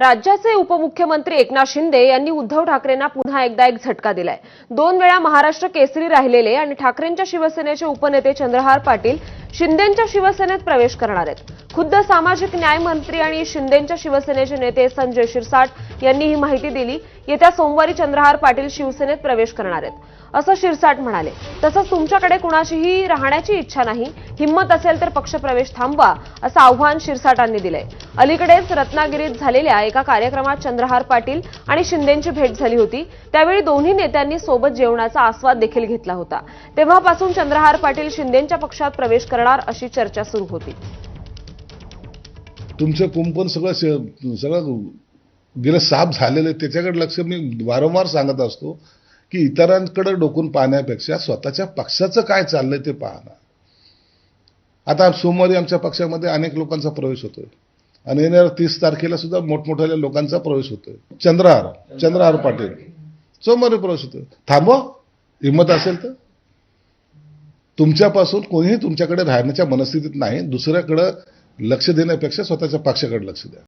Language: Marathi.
राज्याचे उपमुख्यमंत्री एकनाथ शिंदे यांनी उद्धव ठाकरेंना पुन्हा एकदा एक झटका दिलाय. दोन वेळा महाराष्ट्र केसरी राहिलेले आणि ठाकरेंच्या शिवसेनेचे उपनेते चंद्रहार पाटील शिंदेंच्या शिवसेनेत प्रवेश करणार आहेत. खुद्द सामाजिक न्याय मंत्री आणि शिंदेंच्या शिवसेनेचे नेते संजय शिरसाट यांनी ही माहिती दिली. येत्या सोमवारी चंद्रहार पाटील शिवसेनेत प्रवेश करणार आहेत. असं शिरसाट म्हणाले. तसंच तुमच्याकडे कुणाशीही राहण्याची इच्छा नाही. हिंमत असेल तर पक्षप्रवेश थांबवा असं आव्हान शिरसाटांनी दिलंय. अलीकडेच रत्नागिरीत झालेल्या एका कार्यक्रमात चंद्रहार पाटील आणि शिंदेंची भेट झाली होती. त्यावेळी दोन्ही नेत्यांनी सोबत जेवणाचा आस्वाद देखील घेतला होता. तेव्हापासून चंद्रहार पाटील शिंदेंच्या पक्षात प्रवेश करणार अशी चर्चा सुरू होती. तुमचं कुंपण सगळं सगळं गेलं साफ झालेलं आहे त्याच्याकडे लक्ष मी वारंवार सांगत असतो की इतरांकडे डोकून पाहण्यापेक्षा स्वतःच्या पक्षाचं काय चाललंय ते पाहणं. आता सोमवारी आमच्या पक्षामध्ये अनेक लोकांचा प्रवेश होतोय. आणि येणाऱ्या तीस तारखेला सुद्धा मोठमोठ्या लोकांचा प्रवेश होतोय. चंद्रहार चंद्रहार पाटील. सोमवारी प्रवेश होतोय. थांबवा. हिंमत असेल तर. तुमच्यापासून कोणीही तुमच्याकडे राहण्याच्या मनस्थितीत नाही. दुसऱ्याकडं लक्ष देण्यापेक्षा स्वतःच्या पक्षाकडे लक्ष द्या.